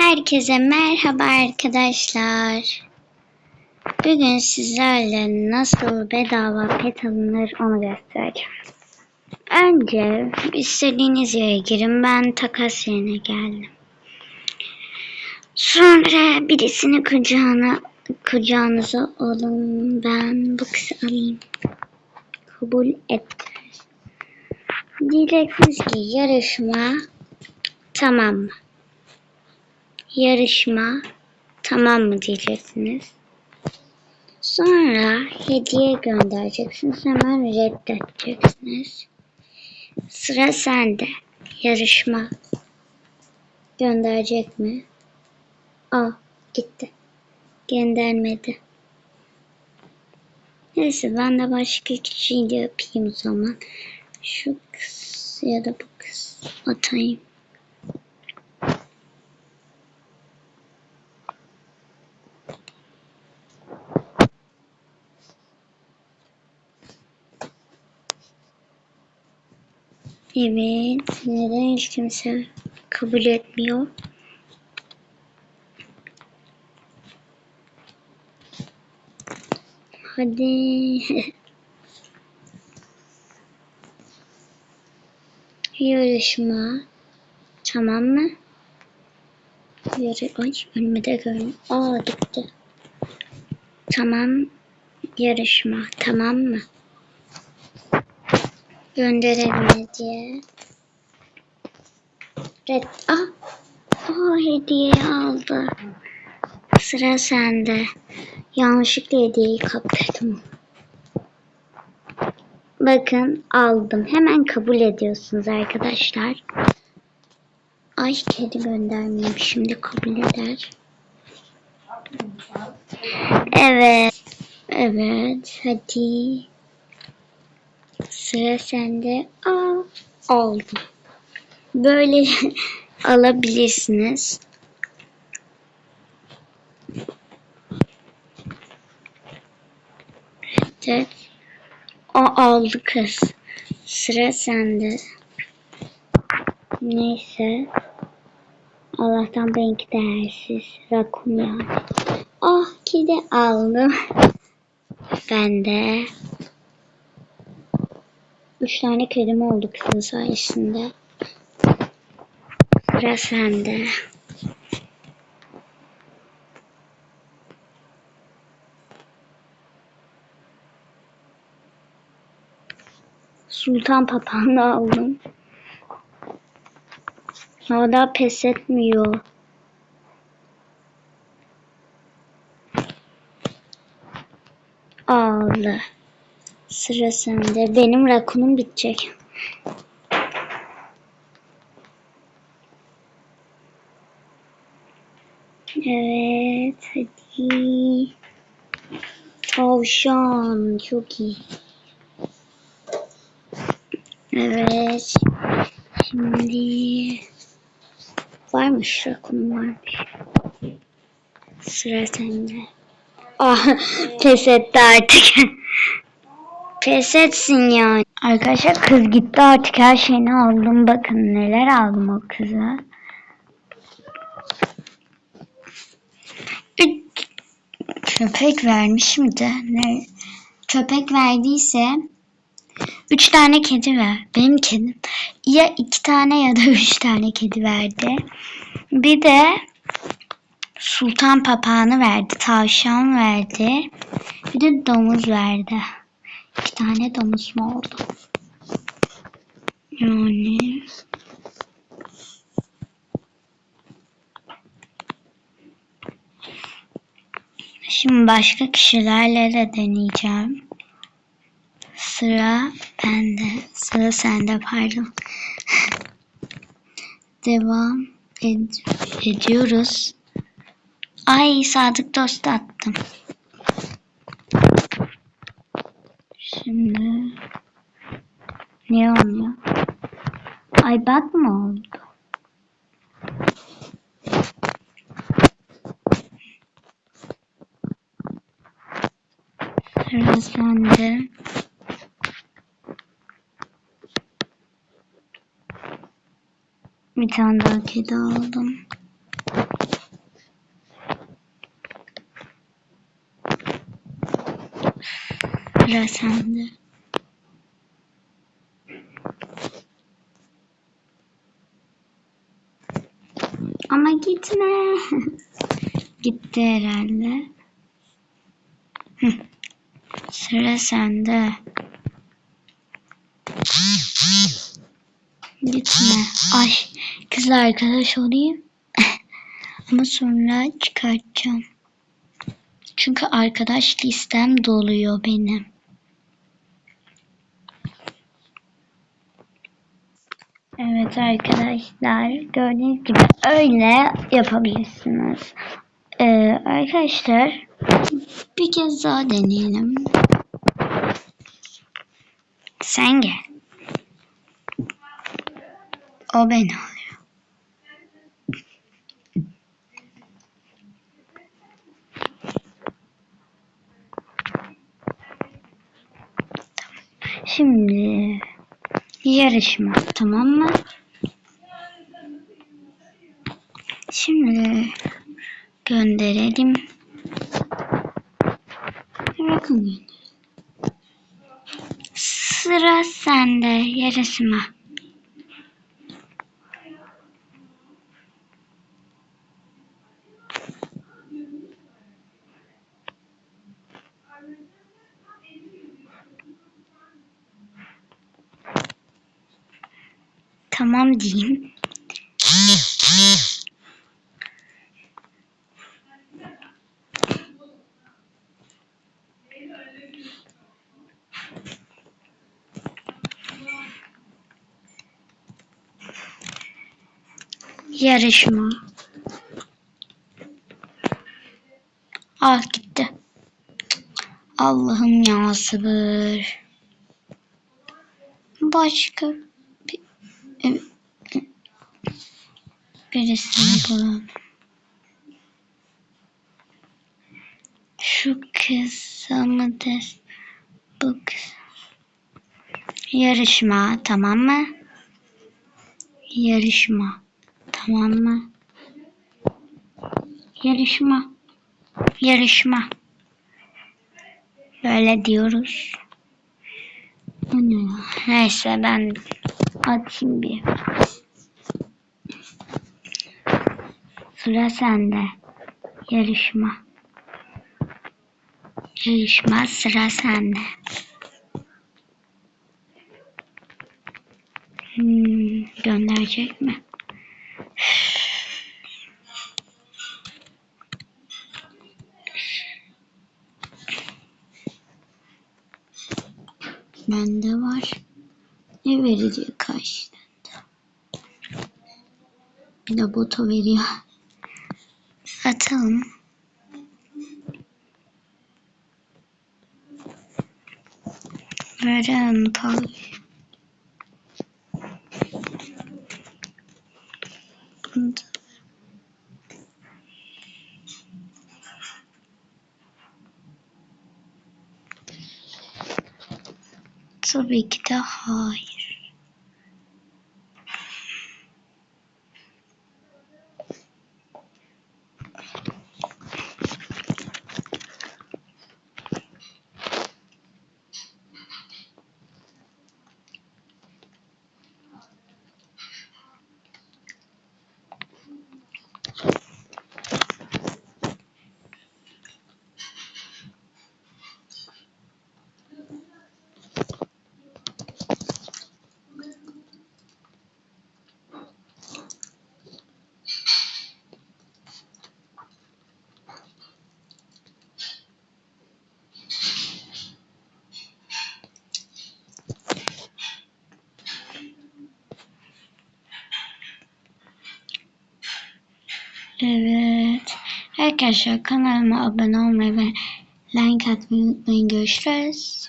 Herkese merhaba arkadaşlar. Bugün sizlerle nasıl bedava pet alınır onu göstereceğim. Önce istediğiniz yere girin. Ben takas yerine geldim. Sonra birisini kucağına kucağınıza alın. Ben bu kızı alayım. Kabul et. Diyeceksiniz ki yarışma tamam mı? Yarışma tamam mı diyeceksiniz. Sonra hediye göndereceksiniz. Hemen reddedeceksiniz. Sıra sende. Yarışma gönderecek mi? Aa gitti. Göndermedi. Neyse ben de başka kişiyi yapayım o zaman. Şu kız ya da bu kız atayım. Evet. Neden hiç kimse kabul etmiyor? Hadi. Yarışma. Tamam mı? Yarı Ay önüme de görün. Aa gitti. Tamam. Yarışma. Tamam mı? Gönderelim diye. Red. Ah. Aa hediye aldı. Sıra sende. Yanlışlıkla hediyeyi kaptırdım. Bakın aldım. Hemen kabul ediyorsunuz arkadaşlar. Ay kedi göndermeyeyim. Şimdi kabul eder. Evet. Evet. Hadi. Sıra sende. Aa, aldım. Böyle alabilirsiniz. Evet. O aldı kız. Sıra sende. Neyse. Allah'tan benimki değersiz. Rakun yani. Ah kedi aldım. Ben de. Üç tane kedim oldu kızın sayesinde. Sıra sende. Sultan papağanı aldım. Hala pes etmiyor. Aldı. Sıra sende. Benim rakunum bitecek. Evet. Hadi. Tavşan. Çok iyi. Evet. Şimdi varmış rakunum varmış. Sıra sende. Ah pes etti artık. pes etsin yani. Arkadaşlar kız gitti artık her şeyini aldım. Bakın neler aldım o kıza. Köpek vermiş miydi? Ne? Köpek verdiyse üç tane kedi ver. Benim kedim ya iki tane ya da üç tane kedi verdi. Bir de sultan papağanı verdi. Tavşan verdi. Bir de domuz verdi. İki tane mu oldu? Yani Şimdi başka kişilerle de deneyeceğim. Sıra bende. Sıra sende pardon. Devam ed- ediyoruz. Ay sadık dost attım. Şimdi ne oluyor? Ay bak mı oldu? Sende. Bir tane daha kedi aldım. Sıra sende. Ama gitme. Gitti herhalde. Sıra sende. Gitme. Ay kızla arkadaş olayım. Ama sonra çıkartacağım. Çünkü arkadaş listem doluyor benim. Evet arkadaşlar gördüğünüz gibi öyle yapabilirsiniz. Ee, arkadaşlar bir kez daha deneyelim. Sen gel. O beni alıyor. Şimdi yarışma tamam mı? Şimdi gönderelim. Gönder. Sıra sende yarışma. Tamam diyeyim. Yarışma. Ah gitti. Allah'ım ya sabır. Başka bir, e, birisini bulalım. Şu kıza mıdır? Bu kız. Yarışma tamam mı? Yarışma tamam mı? Yarışma. Yarışma. Böyle diyoruz. Neyse ben açayım bir. Sıra sende. Yarışma. Yarışma sıra sende. Hmm, gönderecek mi? Bende var. Ne verecek kaç Bir de bota veriyor. I Böyle not alayım. Tabii ki de high. Evet. Arkadaşlar kanalıma abone olmayı ve like atmayı unutmayın. Görüşürüz.